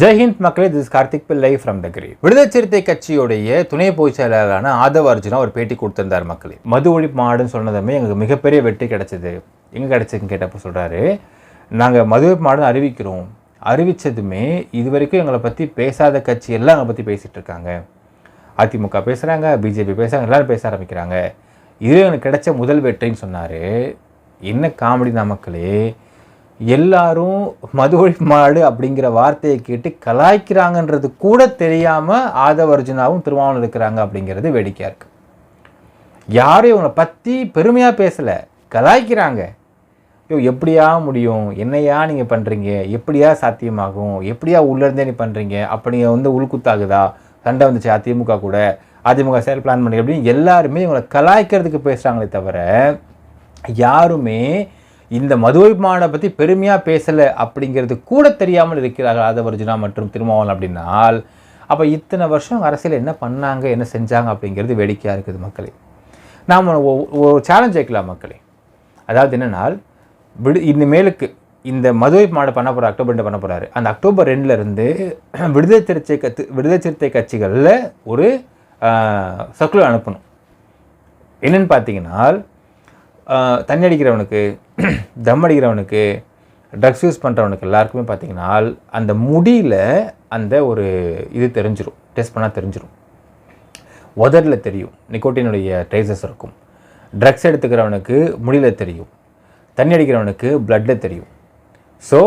ஜெய்ஹிந்த் மக்களே திஸ் கார்த்திக் பிள்ளை from the கிரி விடுதலை சிறுத்தை கட்சியுடைய துணை பொதுச் செயலாளரான ஆதவ அர்ஜுனா ஒரு பேட்டி கொடுத்திருந்தார் மக்களே. மது ஒழிப்பு மாடுன்னு சொன்னதுமே எங்களுக்கு மிகப்பெரிய வெற்றி கிடைச்சது. எங்கே கிடைச்சதுன்னு கேட்டப்போ சொல்கிறாரு நாங்கள் மது ஒழிப்பு மாடுன்னு அறிவிக்கிறோம். அறிவித்ததுமே இது வரைக்கும் எங்களை பற்றி பேசாத கட்சி எல்லாம் எங்களை பற்றி பேசிகிட்டு இருக்காங்க. அதிமுக பேசுகிறாங்க பிஜேபி பேசுகிறாங்க எல்லோரும் பேச ஆரம்பிக்கிறாங்க. இது எனக்கு கிடைச்ச முதல் வெற்றின்னு சொன்னார். என்ன காமெடி தான் மக்களே எல்லாரும் மதுவழி மாடு அப்படிங்கிற வார்த்தையை கேட்டு கலாய்க்கிறாங்கன்றது கூட தெரியாமல் ஆதவ அர்ஜுனாவும் திருமாவளவன் இருக்கிறாங்க அப்படிங்கிறது வேடிக்கையாக இருக்குது யாரும் இவங்களை பற்றி பெருமையாக பேசலை. கலாய்க்கிறாங்க. ஐயோ எப்படியா முடியும்? என்னையா நீங்கள் பண்ணுறீங்க எப்படியா சாத்தியமாகும்? எப்படியா உள்ளேருந்தே நீ பண்ணுறீங்க அப்போ நீங்கள் வந்து உள்குத்தாகுதா? சண்டை வந்துச்சு? அதிமுக கூட. அதிமுக செயல் பிளான் பண்ணி அப்படின்னு எல்லாருமே இவங்களை கலாய்க்கிறதுக்கு பேசுகிறாங்களே தவிர யாருமே இந்த மதுவை மாடை பற்றி பெருமையாக பேசலை அப்படிங்கிறது கூட தெரியாமல் இருக்கிறார்கள் ஆதவர்ஜுனா மற்றும் திருமாவளவன் அப்படின்னால் அப்போ இத்தனை வருஷம் அரசியல் என்ன பண்ணாங்க என்ன செஞ்சாங்க அப்படிங்கிறது வேடிக்கையாக இருக்குது மக்களே. நாம் ஒ- ஒரு சேலஞ்ச் வைக்கலாம் மக்களே. அதாவது என்னென்னால் விடு இனிமேலுக்கு இந்த மதுவை மாடை பண்ண போகிற அக்டோபர் ரெண்டு பண்ண போகிறாரு அந்த அக்டோபர் ரெண்டுலேருந்து விடுதலை சிறுத்தை கத்து விடுதலை சிறுத்தை கட்சிகளில் ஒரு சர்க்குலர் அனுப்பணும். என்னென்னு பார்த்தீங்கன்னா தண்ணி அடிக்கிறவனுக்கு தம் அடிக்கிறவனுக்கு ட்ரக்ஸ் யூஸ் பண்ணுறவனுக்கு எல்லாருக்குமே பார்த்தீங்கன்னா அந்த முடியில் அந்த ஒரு இது தெரிஞ்சிடும் டெஸ்ட் பண்ணால் தெரிஞ்சிடும் உதரில் தெரியும். நிக்கோட்டினுடைய ட்ரேசஸ் இருக்கும். ட்ரக்ஸ் எடுத்துக்கிறவனுக்கு முடியில் தெரியும். தண்ணி அடிக்கிறவனுக்கு ப்ளட்டில் தெரியும். ஸோ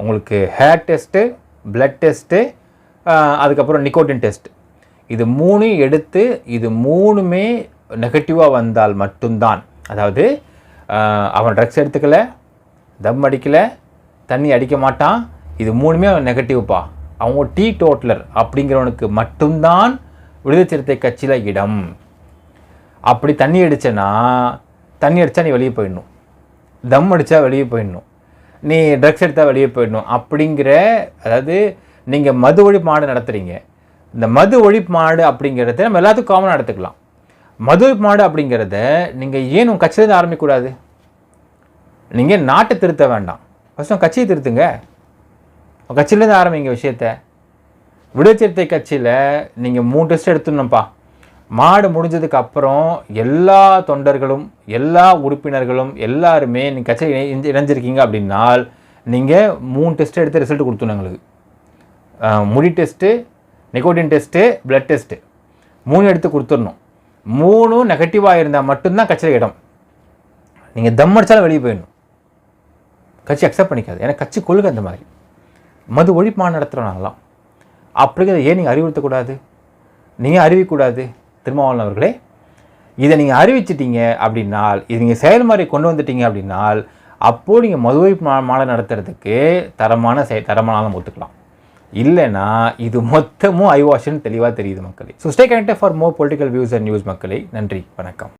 உங்களுக்கு ஹேர் டெஸ்ட்டு ப்ளட் டெஸ்ட்டு அதுக்கப்புறம் நிக்கோட்டின் டெஸ்ட் இது மூணையும் எடுத்து இது மூணுமே நெகட்டிவாக வந்தால் மட்டும்தான். அதாவது அவன் ட்ரக்ஸ் எடுத்துக்கல தம் அடிக்கலை தண்ணி அடிக்க மாட்டான் இது மூணுமே அவன் நெகட்டிவ்ப்பா அவங்க டீ டோட்லர் அப்படிங்கிறவனுக்கு மட்டும்தான் விடுதலை சிறுத்தை கட்சியில் இடம். அப்படி தண்ணி அடித்தேன்னா தண்ணி அடித்தா நீ வெளியே போயிடணும். தம் அடித்தா வெளியே போயிடணும். நீ ட்ரக்ஸ் எடுத்தால் வெளியே போயிடணும். அப்படிங்கிற அதாவது நீங்கள் மது ஒழிப்பு மாடு நடத்துகிறீங்க இந்த மது ஒழிப்பு மாடு அப்படிங்கிறத நம்ம எல்லாத்துக்கும் காமனாக எடுத்துக்கலாம். மது மாடு அப்படிங்கிறத நீங்கள் ஏன் உங்கள் கட்சியிலேருந்து ஆரம்பிக்கக்கூடாது? நீங்கள் நாட்டை திருத்த வேண்டாம். ஃபஸ்ட் உங்கள் கட்சியை திருத்துங்க. உங்கள் கட்சியிலேருந்து ஆரம்பிங்க விஷயத்த. விடுதலை கட்சியில் நீங்கள் மூணு டெஸ்ட் எடுத்துடணும்ப்பா. மாடு முடிஞ்சதுக்கு அப்புறம் எல்லா தொண்டர்களும் எல்லா உறுப்பினர்களும் எல்லாருமே நீங்கள் கட்சியில் இணை- இணைஞ்சிருக்கீங்க அப்படின்னால் நீங்கள் மூணு டெஸ்ட் எடுத்து ரிசல்ட் கொடுத்துணும் எங்களுக்கு. முடி test nicotine test blood test மூணு எடுத்து கொடுத்துடணும். மூணும் நெகட்டிவாக இருந்தால் மட்டும்தான் கட்சியில் இடம். நீங்கள் தம் அடித்தாலும் வெளியே போயிடணும். கட்சி அக்செப்ட் பண்ணிக்காது. ஏன்னா கட்சி கொள்கை அந்த மாதிரி. மது ஒழிப்பான் நடத்துகிறோம் நாங்களாம் அப்படிங்கிறத ஏன் நீங்கள் அறிவுறுத்தக்கூடாது? நீங்கள் அறிவிக்கக்கூடாது? திருமாவளவன் அவர்களே இதை நீங்கள் அறிவிச்சிட்டீங்க அப்படின்னால் இது நீங்கள் செயல்முறை கொண்டு வந்துட்டீங்க அப்படின்னால் அப்போது நீங்கள் மது ஒழிப்பு மா மாலை நடத்துறதுக்கு தரமான செய் தரமான ஒத்துக்கலாம். இல்லைனா இது மொத்தமும் ஐவாஷன் தெளிவாக தெரியுது மக்களே. So stay connected for more political views and news மக்களே. நன்றி. வணக்கம்.